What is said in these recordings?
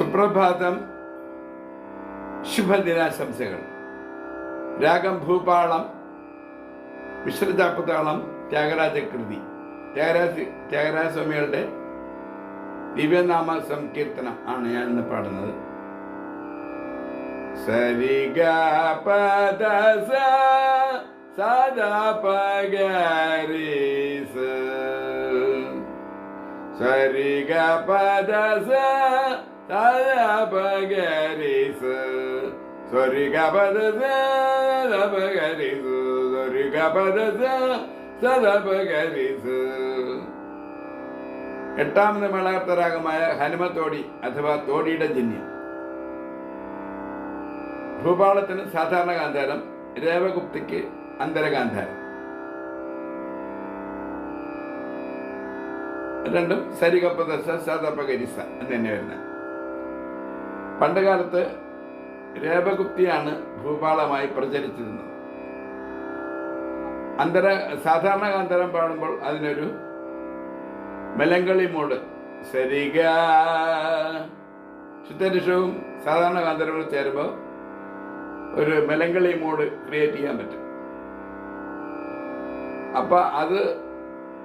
സുപ്രഭാതം ശുഭദിനാശംസകൾ. രാഗം ഭൂപാളം വിശ്രജാപ്പതാളം ത്യാഗരാജകൃതി. ത്യാഗരാജ ത്യാഗരാജസ്വാമികളുടെ ദിവ്യനാമ സങ്കീർത്തനം ആണ് ഞാൻ ഇന്ന് പാടുന്നത്. സരിഗ പദ സദാ സരിഗ പദ സ സദാ പഗരി സ സരിഗ പദ സ സദാ പഗരി സ സരിഗ പദ സ സദാ പഗരി സ എട്ടാമത് മേളാർത്ഥരാഗമായ ഹനുമത്തോടി അഥവാ തോടിയുടെ ജന്യം. ഭൂപാളത്തിന് സാധാരണ ഗാന്ധാരം രേവഗുപ്തിക്ക് അന്തരഗാന്ധാരം രണ്ടും സരികപ്പദസ സദപകരിസ എന്ന് തന്നെ വരുന്നത്. പണ്ട് കാലത്ത് രേവഗുപ്തിയാണ് ഭൂപാളമായി പ്രചരിച്ചിരുന്നത്. അന്തര സാധാരണ അന്തരം പാടുമ്പോൾ അതിനൊരു മെലങ്കളി മൂട് ശരിക. ശുദ്ധനിഷവും സാധാരണ ഗാന്ധർവം ചേരുമ്പോൾ ഒരു മെലങ്കളി മോഡ് ക്രിയേറ്റ് ചെയ്യാൻ പറ്റും. അപ്പൊ അത്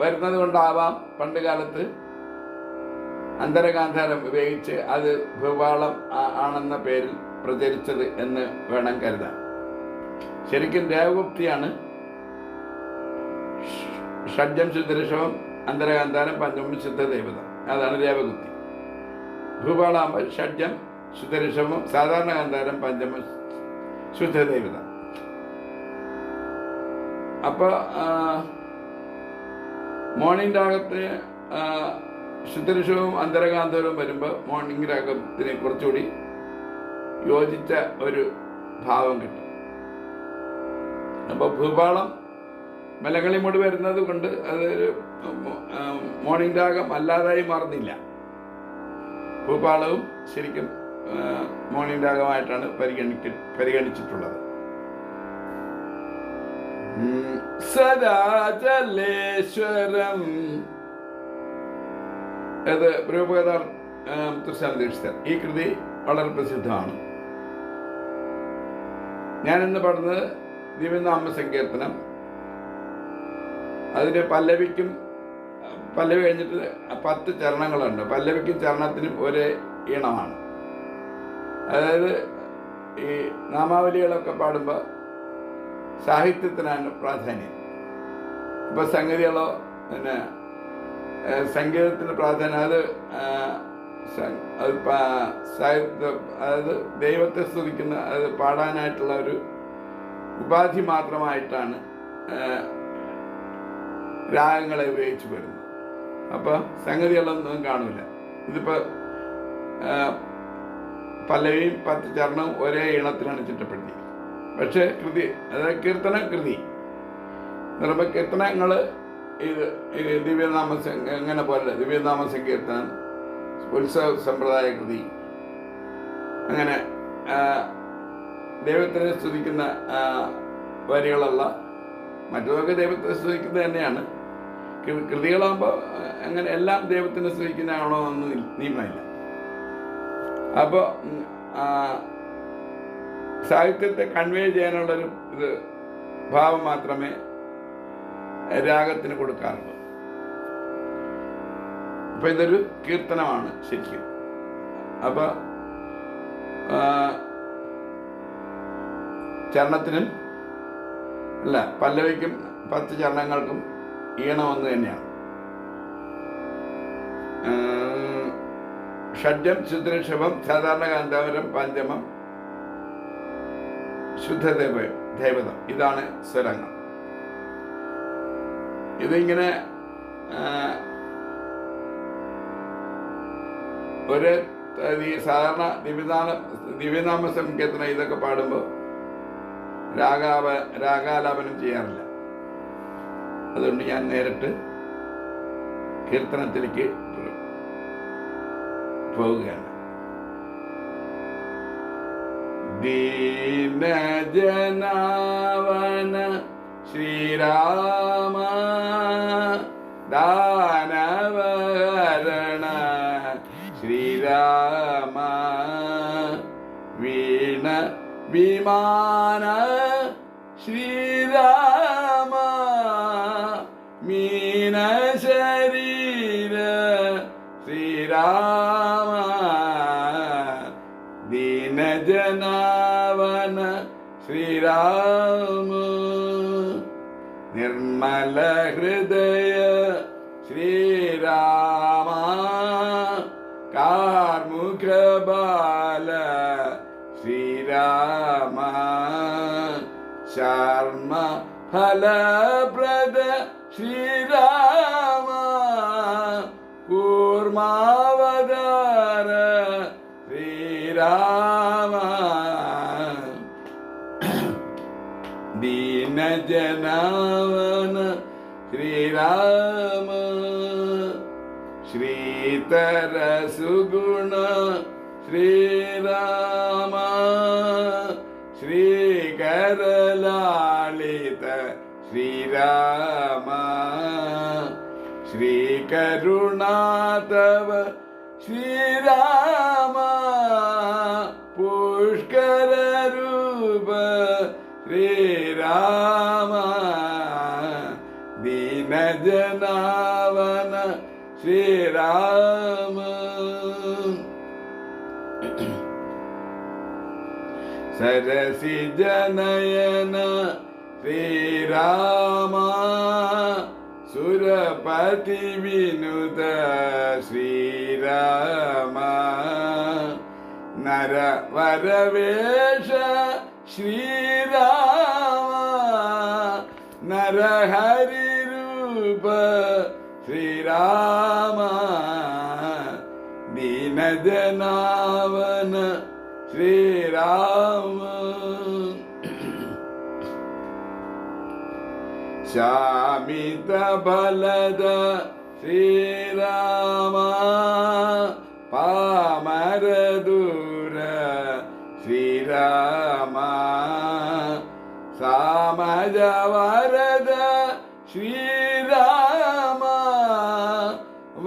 വരുന്നത് കൊണ്ടാവാം പണ്ട് കാലത്ത് അന്തരഗാന്ധാരം ഉപയോഗിച്ച് അത് ഭൂപാളം ആണെന്ന പേരിൽ പ്രചരിച്ചത് എന്ന് വേണം കരുതാൻ. ശരിക്കും ദേവഗുപ്തിയാണ്. ഷഡ്ജം ശുദ്ധരിഷവം അന്തരഗാന്ധാരം പഞ്ചമം ശുദ്ധ ദേവത അതാണ് ദേവഗുപ്തി. ഭൂപാളാകുമ്പോൾ ഷഡ്ജം ശുദ്ധരിഷവും സാധാരണ ഗാന്ധാരം പഞ്ചമ ശുദ്ധ ദേവത അപ്പോൾ മോർണിംഗ് രാഗത്തിന് ശുദ്ധരിഷവും അന്തരകാന്തവും വരുമ്പോൾ മോർണിംഗ് രാഗത്തിന് കുറച്ചുകൂടി യോജിച്ച ഒരു ഭാവം കിട്ടും. അപ്പോൾ ഭൂപാളം മലകളി മുടി വരുന്നത് കൊണ്ട് അതൊരു മോർണിംഗ് രാഗം അല്ലാതായി മാറുന്നില്ല. ഭൂപാളവും ശരിക്കും മോർണിംഗ് രാഗമായിട്ടാണ് പരിഗണിക്ക പരിഗണിച്ചിട്ടുള്ളത്. സദാചലേശ്വരം അത് പ്രഭുപദാർ തൃശാന്തീക്ഷിതർ ഈ കൃതി വളരെ പ്രസിദ്ധമാണ്. ഞാനിന്ന് പറഞ്ഞത് ദിവ്യനാമ സങ്കീർത്തനം. അതിന് പല്ലവിക്കും പല്ലവി കഴിഞ്ഞിട്ട് പത്ത് ചരണങ്ങളുണ്ട്. പല്ലവിക്കും ചരണത്തിനും ഒരേ ഈണമാണ്. അതായത് ഈ നാമാവലികളൊക്കെ പാടുമ്പോൾ സാഹിത്യത്തിനാണ് പ്രാധാന്യം. ഇപ്പോൾ സംഗതികളോ പിന്നെ സംഗീതത്തിന് പ്രാധാന്യം അത് അത് സാഹിത്യ അതായത് ദൈവത്തെ സ്തുതിക്കുന്ന അത് പാടാനായിട്ടുള്ള ഒരു ഉപാധി മാത്രമായിട്ടാണ് രാഗങ്ങളെ ഉപയോഗിച്ച് വരുന്നത്. അപ്പോൾ സംഗതികളൊന്നും കാണില്ല ഇതിപ്പോൾ പല്ലവിയും പത്ത് ചരണവും ഒരേ ഈണത്തിലാണ് ചിട്ടപ്പെടുത്തി പക്ഷേ കൃതി അതായത് കീർത്തന കൃതി. നിർമ്മ കീർത്തനങ്ങൾ ഇത് ദിവ്യനാമ എങ്ങനെ പോലെ? ദിവ്യനാമ സങ്കീർത്തനം ഉത്സവ സമ്പ്രദായ കൃതി. അങ്ങനെ ദൈവത്തിനെ സ്തുതിക്കുന്ന വരികളല്ല. വരികളുള്ള മറ്റതൊക്കെ ദൈവത്തെ സ്തുതിക്കുന്നത് തന്നെയാണ്. കൃതികളാകുമ്പോൾ അങ്ങനെ എല്ലാം ദൈവത്തിനെ സ്തുതിക്കുന്നതാണോ എന്ന് നിയമമില്ല. അപ്പോൾ സാഹിത്യത്തെ കൺവേ ചെയ്യാനുള്ളൊരു ഇത് ഭാവം മാത്രമേ രാഗത്തിന് കൊടുക്കാറുള്ളത്. അപ്പൊ ഇതൊരു കീർത്തനമാണ് ശരിക്കും. അപ്പൊ ചരണത്തിനും അല്ല പല്ലവിക്കും പത്ത് ചരണങ്ങൾക്കും ഈണം ഒന്ന് തന്നെയാണ്. ഷഡ്യം ശുദ്രഷഭം സാധാരണ ഗാന്ധാവരം പഞ്ചമം ശുദ്ധദേവ ദേവതം. ഇതാണ് സ്വരങ്ങൾ. ഇതിങ്ങനെ ഒരു സാധാരണ ദിവ്യനാമ ദിവ്യനാമ സംഖ്യത്തിന് ഇതൊക്കെ പാടുമ്പോൾ രാഗാവ രാഗാലാപനം ചെയ്യാറില്ല. അതുകൊണ്ട് ഞാൻ നേരിട്ട് കീർത്തനത്തിലേക്ക് പോവുകയാണ് ദീനജനാവന ശ്രീരാമ അഭിമാന ശ്രീരാമ മീന ശരീര ശ്രീരാമ ദീനജനാവന ശ്രീരാമ നിർമ്മല ഹൃദയ ശ്രീരാമ കാർമുഖ ബാല ശർമ്മ ഫലപ്രദ ശ്രീരാമ കൂർമാവതാര ശ്രീരാമ ദീനജനാവന ശ്രീരാമ ശ്രീതര സുഗുണ ശ്രീരാമ श्रीराम श्रीकरुणा श्री राम दीन जनावन श्री राम सरसी जनयन ശ്രീരാമ സുരപതി വിനുത ശ്രീരാമ നരവരവേഷ ശ്രീരാമ നരഹരി രൂപ ശ്രീരാമ ദീനജനാവന ശ്രീരാമ शामित बलद श्रीरामा पामर दूर श्रीरामा सामज वरद श्रीरामा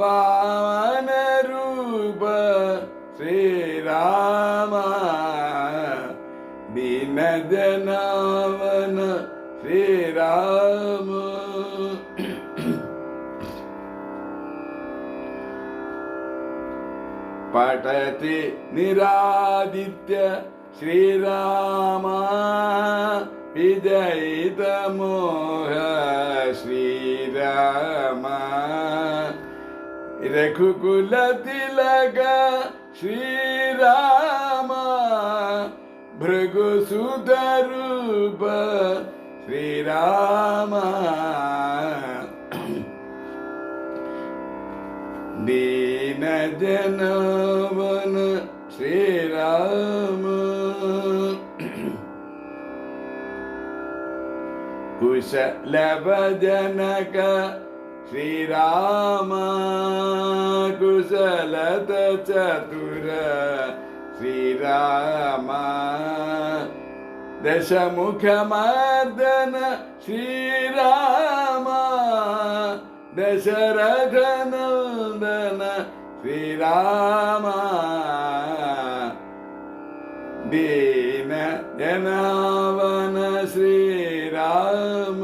वामन रूप श्रीरामा दीन जनामा राम पठति निरादित्य श्रीरामा विजयितमोह श्रीराम रघुकुलतिलक श्रीराम भृगुसुतरूप श्री राम। दीन जनवन श्री राम। दीनजनवन श्रीराम श्री राम। कुशलत चतुर श्री राम। दश मुख मदन श्री दशमुखमर्दन श्रीराम दशरघनन्दन श्रीराम। दीन जनावन श्री श्रीराम।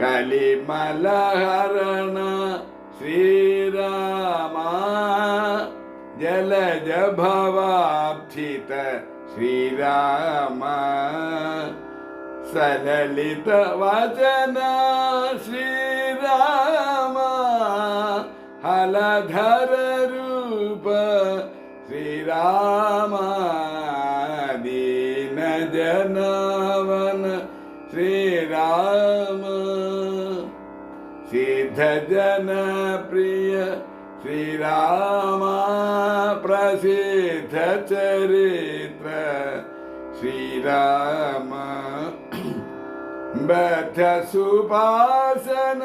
कलिमलहरण श्रीरामा। जल जलज श्री राम सललित वचन श्री राम हलधर रूप श्री राम दीन जनवन श्री राम सिद्ध जन प्रिय श्री राम प्रसिद्ध चरित्र श्री राम बैठ श्रीराम प्रसिद्धचरित्र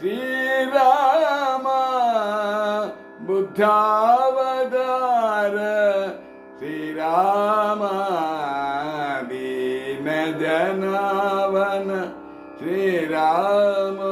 श्रीराम बथ श्री राम दीन जनावन श्री राम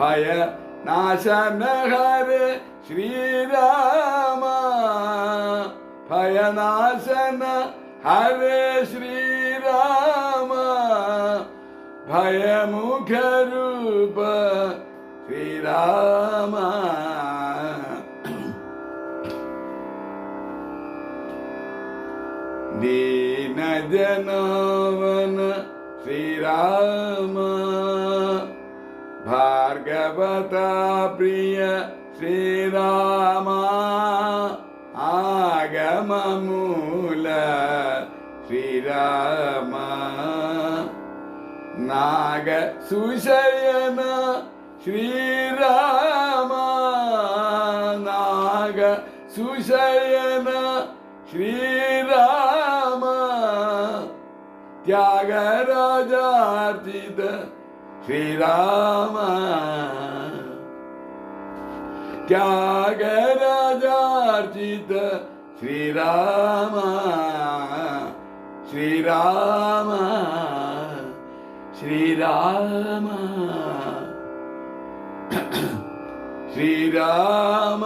हय नाशं हरे श्रीराम हय नाशन हरे श्रीराम भयमुखरूप श्रीराम दीनजनवन श्रीराम भार्गवता प्रिय श्रीरामा श्री राम नाग सुशयन श्रीराम नाग सुशयन श्रीराम। त्यागराजार्जित श्रीराम त्यागराजार्जित श्रीराम श्रीराम श्रीराम श्रीराम